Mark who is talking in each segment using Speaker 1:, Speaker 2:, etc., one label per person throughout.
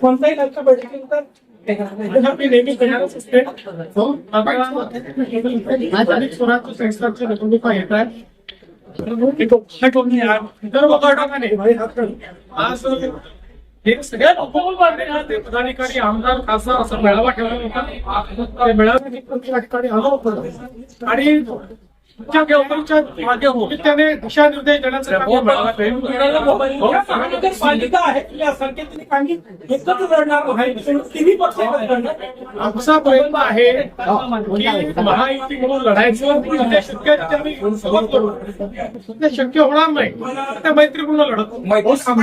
Speaker 1: कोणताही लक्ष बैठकीनंतर तर असते हे सगळ्या पदाधिकारी आमदार खासदार असा मेळावा ठेवला होता. त्या ठिकाणी आलो होतो. आणि तुमच्या गवतांच्या माध्यमातून त्याने दिशानिर्देश देण्याचं काम या मेळाव्यात आहे.
Speaker 2: पालिका आहे या संकेतने काही एकच लढणार आहे तिन्ही पक्ष लढणार
Speaker 1: आमचा प्रयत्न आहे की महायुती म्हणून लढायचं ते शक्य आहे होणार नाही त्या मैत्री म्हणून लढत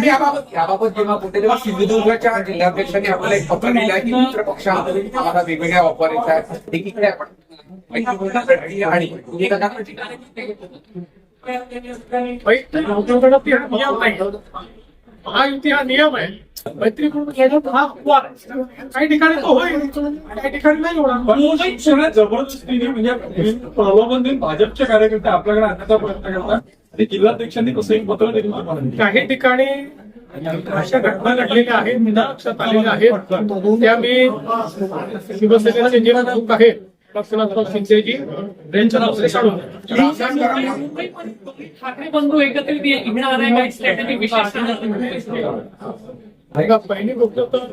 Speaker 3: याबाबत याबाबत जेव्हा कुठे तेव्हा सिंधुदुर्गच्या जिल्हाध्यक्षांनी आपल्याला एक पत्र लिहिलं आहे की मित्र पक्षामध्ये आम्हाला वेगवेगळ्या एकीकडे आपण मैत्री आणि
Speaker 1: हा युती हा नियम आहे मैत्रीपूर्ण म्हणून हा अपवाद आहे. काही ठिकाणी तो होईल काही ठिकाणी नाही होणार
Speaker 2: मुंबईत सगळ्यात जबरदस्तीने म्हणजे प्रलोभन देऊन भाजपचे कार्यकर्ते आपल्याकडे आणण्याचा प्रयत्न करतात आणि जिल्हाध्यक्षांनी कसं एक पत्र दिलं
Speaker 1: काही ठिकाणी अशा घटना घडलेल्या आहेत निदाक्षात आलेल्या आहेत त्या मी शिवसेनेचे जे लोक आहेत
Speaker 4: ठाकरे बंधू एकत्रित येणार आहे काही स्ट्रॅटेजी विशेष
Speaker 1: बघा पहिली गोष्ट तर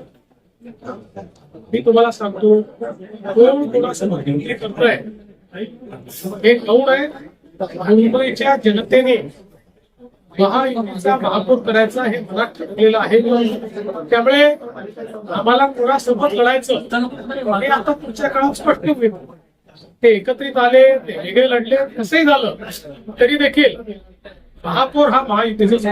Speaker 1: मी तुम्हाला सांगतो कोण कोणाचं करतोय? हे गौण आहे मुंबईच्या जनतेने. महायुतीचा महापौर करायचा हे मनात ठरवलेलं आहे. त्यामुळे आम्हाला कोणासोबत लढायचं हे आता पुढच्या काळात स्पष्ट होईल. ते एकत्रित आले ते वेगळे लढले कसंही झालं. तरी देखील महापौर हा महायुतीचा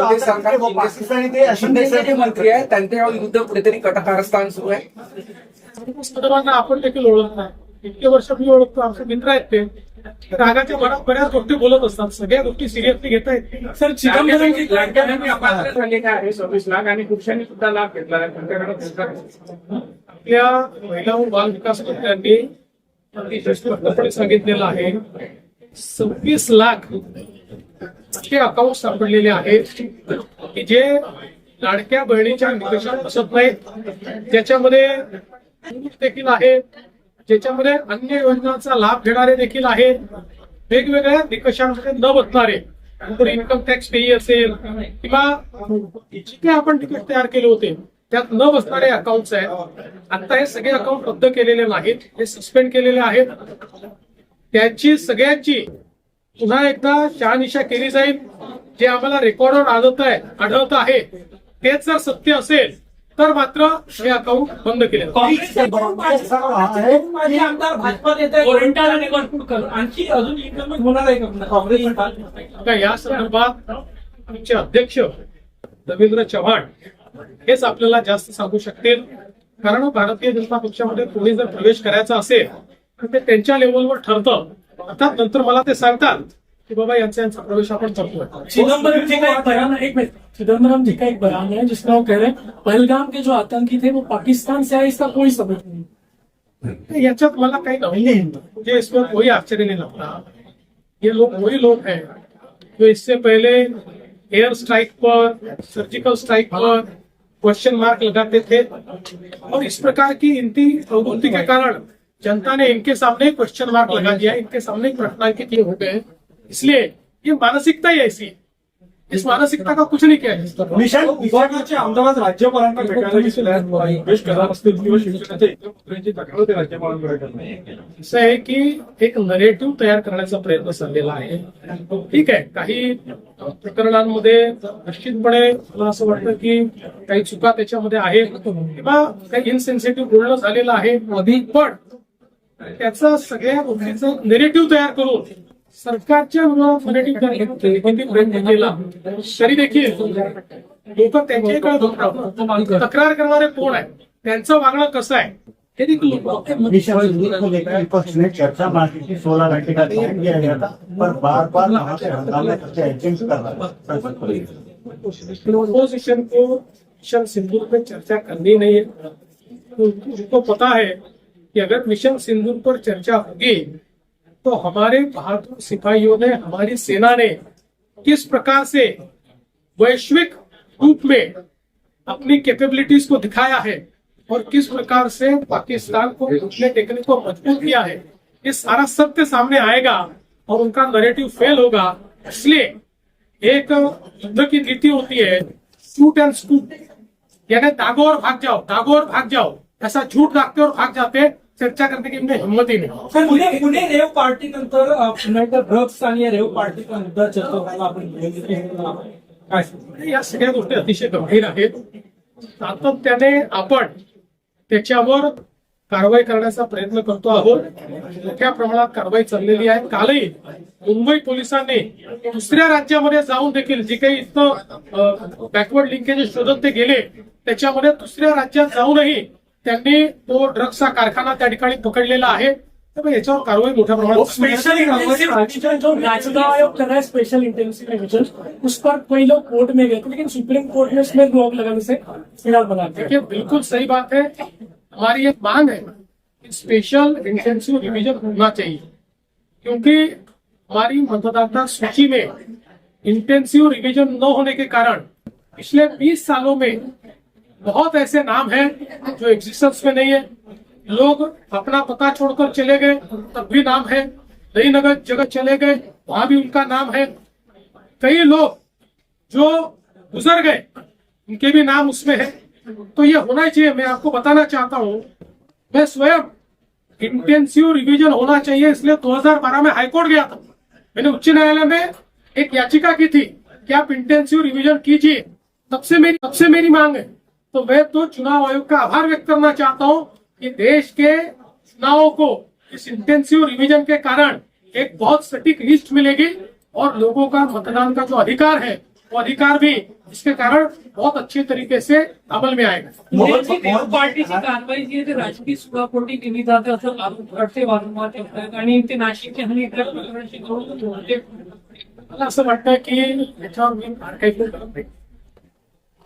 Speaker 3: आहे सरकार मंत्री आहेत. त्यांच्या विरुद्ध कुठेतरी कटकारस्थान सुरू आहे.
Speaker 1: सर्वांना आपण देखील ओळखणार इतके वर्ष मी ओळखतो आमचे मित्र आहेत ते. रागाच्या बऱ्याच बऱ्याच गोष्टी बोलत असतात. सगळ्या गोष्टी सिरियसली घेता येत
Speaker 2: सर झालेले आहे सव्वीस लाख आणि पुरुषांनी सुद्धा लाभ घेतला नाही.
Speaker 1: आपल्या महिला व बाल विकास मंत्र्यांनी अतिशय सांगितलेलं आहे. सव्वीस लाख असे अकाउंट सापडलेले आहेत. की जे लाडक्या बहिणीच्या निकषात बसत नाहीत त्याच्यामध्ये देखील आहेत. ज्याच्यामध्ये अन्य योजनांचा लाभ घेणारे देखील आहेत. वेगवेगळ्या निकषांमध्ये न बसणारे तर इन्कम टॅक्स पेई असेल किंवा जिथे काही आपण तिकीट तयार केले होते त्यात न बसणारे अकाउंट्स आहेत. आता हे सगळे अकाउंट रद्द केलेले नाहीत हे सस्पेंड केलेले आहेत. त्याची सगळ्यांची पुन्हा एकदा शहानिशा केली जाईल. जे आम्हाला रेकॉर्डवर आढळत आहे आढळत आहे. तेच जर सत्य असेल तर मात्र हे अकाउंट बंद केले.
Speaker 2: आमदार
Speaker 4: निवडणूक करू.
Speaker 2: आणखी अजून होणार आहे का काँग्रेस
Speaker 1: या संदर्भात आमचे अध्यक्ष रवींद्र चव्हाण हेच आपल्याला जास्त सांगू शकतील. कारण भारतीय जनता पक्षामध्ये कोणी जर प्रवेश करायचा असेल तर ते त्यांच्या लेवलवर ठरतं. अर्थात नंतर मला ते सांगतात. की बाबा यांचा यांचा प्रवेश करतोय
Speaker 5: चिदम्बरम जी का एक बयान है एक मिनट. चिदम्बरम जी का एक बयान है जिसमें वो कह रहे हैं पहलगाम के जो आतंकी थे वो पाकिस्तान से आए इसका कोई सबूत नहीं
Speaker 1: याच्यात मला काही नवीन नहीं. मुझे इसमें कोई आश्चर्य नहीं लगता ये लोग वही लोग हैं. जो इससे पहले एयर स्ट्राइक पर सर्जिकल स्ट्राइक पर क्वेश्चन मार्क लगाते थे और इस प्रकार की इनकी प्रवृत्ति के कारण जनता ने इनके सामने क्वेश्चन मार्क लगा दिया इनके सामने प्रश्नांकित ये हो गए इसलिए ये मानसिकता ही ऐसी है। इस मानसिकता का कुछ नहीं किया
Speaker 2: विशाल विभागाचे आमदार आज राज्यपालांना भेटायला गेलेले आहेत योगेश कदम असतील किंवा शिवसेनेच्या इतर मंत्र्यांची तक्रार ते राज्यपालांकडे
Speaker 1: असं आहे की एक नरेटिव्ह तयार करण्याचा प्रयत्न चाललेला आहे. ठीक आहे काही प्रकरणांमध्ये निश्चितपणे मला असं वाटतं की काही चुका त्याच्यामध्ये आहेत किंवा काही इनसेन्सिटिव्ह बोलणं झालेलं आहे पण त्याचा सगळ्या गोष्टीचं नेरेटिव्ह तयार करून सरकारच्या विरोधात प्रयत्न केला तरी देखील लोक त्यांच्याकडे बघतात तक्रार करणारे कोण आहे त्यांचं वागणं कसं आहे? हे
Speaker 6: को विपक्ष ने चर्चा मांगी थी सोलह घंटे का टाइम दिया गया था पर बार बार वहां से हंगामे करके एजेंट कर रहा
Speaker 1: ओपोजिशन को मिशन सिंदूर पे चर्चा करनी नहीं है। तो उनको पता है कि अगर मिशन सिंदूर पर चर्चा होगी तो हमारे बहादुर सिपाहियों ने, हमारी सेना ने किस प्रकार से वैश्विक रूप में अपनी कैपेबिलिटीज को दिखाया है और किस प्रकार से पाकिस्तान को घुटने टेकने को मजबूर किया है, ये सारा सत्य सामने आएगा और उनका नरेटिव फेल होगा। इसलिए एक युद्ध की नीति होती है शूट एंड स्कूट यानी दागो और भाग जाओ, दागो और भाग जाओ। ऐसा झूठ दागते और भाग जाते चर्चा करने की इनमें हिम्मत ही नहीं.
Speaker 5: पुणे पुणे रेव पार्टी नंतर अ, पुन्हा एकदा ड्रग्स आणि या रेव पार्टीचा मुद्दा चर्चा व्हायला आपण काय?
Speaker 1: या सगळ्या गोष्टी अतिशय गंभीर आहेत. सातत्याने आपण त्याच्यावर कारवाई करण्याचा प्रयत्न करतो आहोत. मोठ्या प्रमाणात कारवाई चाललेली आहे. कालही मुंबई पोलिसांनी दुसऱ्या राज्यामध्ये जाऊन देखील जे काही इथं बॅकवर्ड लिंकेज शोधत ते गेले त्याच्यामध्ये दुसऱ्या राज्यात जाऊनही त्यांनी तो ड्रग्सचा कारखाना त्या ठिकाणी पकडलेला आहे. त्यामुळे याच्यावर कारवाई मोठ्या प्रमाणात
Speaker 5: स्पेशल इंटेंसिव जो आयोग कर रहा है स्पेशल इंटेंसिव डिवीजन उस पर कई लोग कोर्ट में गए थे लेकिन सुप्रीम कोर्ट ने उसमें रोक लगाने से फिलहाल बना
Speaker 1: देखिए बिल्कुल सही बात है। हमारी एक मांग है कि स्पेशल इंटेंसिव रिवीजन होना चाहिए। क्योंकि हमारी मतदाता सूची में इंटेंसिव रिवीजन न होने के कारण पिछले 20 सालों में बहुत ऐसे नाम हैं जो एग्जिस्टेंस में नहीं है। लोग अपना पता छोड़कर चले गए, तब भी नाम है। नई नगर जगह चले गए, वहाँ भी उनका नाम है। कई लोग जो गुजर गए, उनके भी नाम उसमें है। तो ये होना चाहिए। मैं आपको बताना चाहता हूँ, मैं स्वयं इंटेंसिव रिवीजन होना चाहिए, इसलिए 2012 में हाईकोर्ट गया था। मैंने उच्च न्यायालय में एक याचिका की थी कि आप इंटेंसिव रिवीजन कीजिए। तब से मेरी तब से मेरी मांग है। तो मैं तो चुनाव आयोग का आभार व्यक्त करना चाहता हूँ कि देश के चुनावों को इस इंटेंसिव रिवीजन के कारण एक बहुत सटीक लिस्ट मिलेगी और लोगों का मतदान का जो अधिकार है वो अधिकार भी इसके कारण बहुत अच्छे तरीके से अमल में आएगा।
Speaker 4: पार्टीची कारवाई जी आहे ती राजकीय सुखापोटी केली जाते असं आरोप घडते वारंवार येत आहेत आणि ते नाशिकचे आणि इतर प्रकरणाशी जोडून ते
Speaker 1: मला असं वाटतं की याच्यावर मी फार काही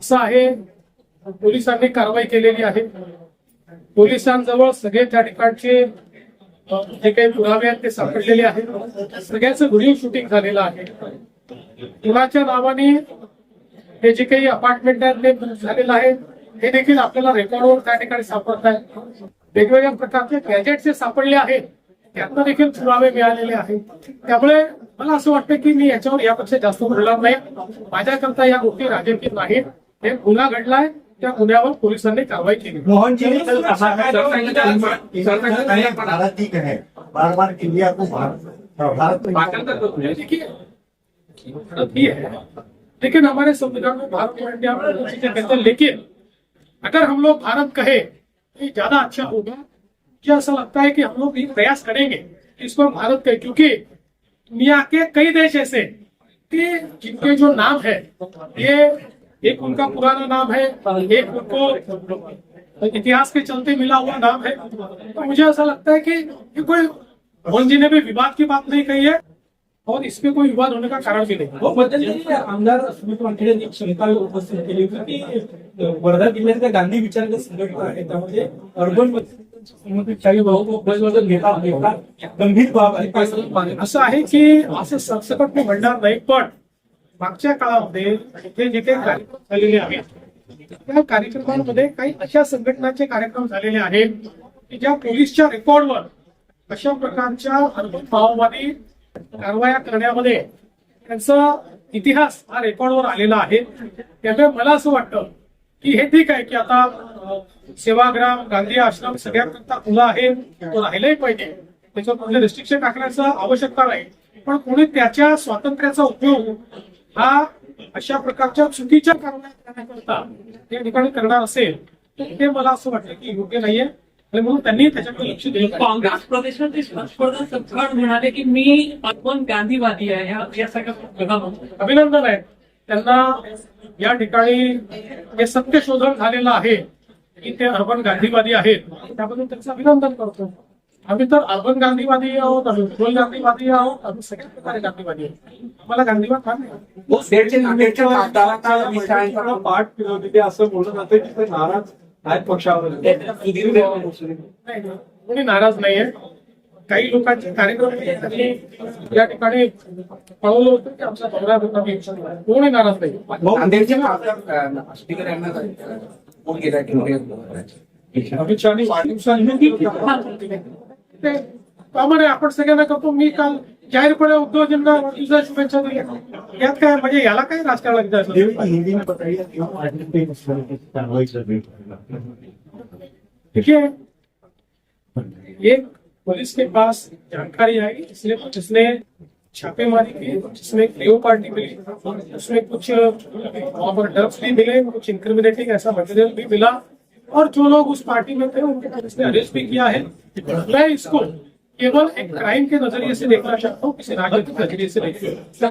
Speaker 1: असं आहे पोलिसांनी कारवाई केलेली आहे. पोलिसांजवळ सगळे त्या ठिकाणचे जे काही पुरावे आहेत ते सापडलेले आहेत. सगळ्याचं व्हिडिओ शूटिंग झालेलं आहे. कुणाच्या नावाने हे जे काही अपार्टमेंट आहेत ते बुक झालेलं आहे हे देखील आपल्याला रेकॉर्डवर त्या ठिकाणी सापडत आहे वेगवेगळ्या प्रकारचे गॅजेट जे सापडले आहेत त्यांना देखील पुरावे मिळालेले आहेत. त्यामुळे मला असं वाटतं की मी याच्यावर यापेक्षा जास्त बोलणार नाही. माझ्याकरता या गोष्टी राजकीय नाहीत. हे गुन्हा घडलाय. त्या गुन्ह्यावर पोलिसांनी कारवाई केली
Speaker 6: मोहन जी ने है बार बार इंडिया को भारत
Speaker 1: देखिए ही। है। लेकिन हमारे संविधान में भारत और इंडिया में दो चीज़ें कहते हैं लेकिन अगर हम लोग भारत कहे तो ज़्यादा अच्छा होगा। मुझे ऐसा लगता है कि हम लोग ये प्रयास करेंगे इसको हम भारत कहे? क्योंकि दुनिया के कई देश ऐसे कि जिनके जो नाम है ये एक उनका पुराना नाम है एक उनको इतिहास के चलते मिला हुआ नाम है तो मुझे ऐसा लगता है कि ये कोई मोहन जी ने भी विवाद की बात नहीं कही है और इसमें कोई विवाद होने का कारण भी नहीं
Speaker 5: हो आमदार सुमित वानखेडे यांनी एक शंका उपस्थित केली होती की वर्धा जिल्ह्यातल्या गांधी विचाराच्या संघटना आहे त्यामध्ये अर्बन गंभीर बाब आहे?
Speaker 1: असं आहे की असं सरसकट मी म्हणणार नाही पण मागच्या काळामध्ये इथे जे काही कार्यक्रम झालेले आहेत त्या कार्यक्रमांमध्ये काही अशा संघटनांचे कार्यक्रम झालेले आहेत की ज्या पोलीसच्या रेकॉर्डवर अशा प्रकारच्या माओवादी कारवाया करण्यामध्ये त्यांचा इतिहास हा रेकॉर्डवर आलेला आहे. त्यामुळे मला असं वाटतं की हे ठीक आहे की आता सेवाग्राम गांधी आश्रम सगळ्यांकरता खुला आहे तो राहिलाही पाहिजे. त्याच्यावर कुठले रिस्ट्रिक्शन टाकण्याचं आवश्यकता नाही. पण कोणी त्याच्या स्वातंत्र्याचा उपयोग हा अशा प्रकारच्या चुकीच्या कारवाया करण्याकरता त्या ठिकाणी करणार असेल तर ते मला असं वाटतं की योग्य नाहीये. आणि म्हणून त्यांनी त्याच्याकडे लक्ष दिलं.
Speaker 4: काँग्रेस प्रदेशाचे हर्षवर्धन सपकाळ म्हणाले की मी अर्बन गांधीवादी आहे या सगळ्या
Speaker 1: अभिनंदन आहे. त्यांना या ठिकाणी हे सत्य शोधन झालेलं आहे की ते अर्बन गांधीवादी आहेत त्याबद्दल त्यांचं अभिनंदन करतो. आम्ही तर अर्बन गांधीवादी आहोत आम्ही उज्ज्वल गांधीवादी आहोत आम्ही सगळ्या प्रकारे गांधीवादी आहोत. आम्हाला गांधीवाद फार नाही
Speaker 3: विषयांचा
Speaker 2: पाठ ते असं बोललं जातं की ते नाराज आहेत पक्षावर.
Speaker 1: कोणी नाराज नाहीये. काही लोकांचे कार्यक्रम या ठिकाणी कळवलं होतं की आमचा दौरा होता कोणी नाराज नाही.
Speaker 3: नांदेडचे खासदार अं, स्पीकर यांना फोन केला की पुढे-
Speaker 2: अमित शहानी
Speaker 1: ते त्यामुळे आपण सगळ्यांना करतो मी काल जाहीरपणे उद्धवजींना वाढदिवसाच्या शुभेच्छा दिल्या यात काय म्हणजे याला काय राजकारण लागतं
Speaker 6: देव हिंदी में बताइए क्यों आज पे इस तरह की कार्रवाई कर रही है
Speaker 1: ठीक है ये पुलिस के पास जानकारी आई इसलिए जिसने छापेमारी की जिसमें एक लियो पार्टी मिली उसमें कुछ वहां पर ड्रग्स भी मिले कुछ इंक्रिमिनेटिंग ऐसा मटेरियल भी मिला और जो लोग उस पार्टी में थे उनके पुलिस ने अरेस्ट भी किया है। मैं इसको केवल एक क्राइम के नजरिए से देखना चाहता हूँ किसी राजनीतिक नजरिए से नहीं।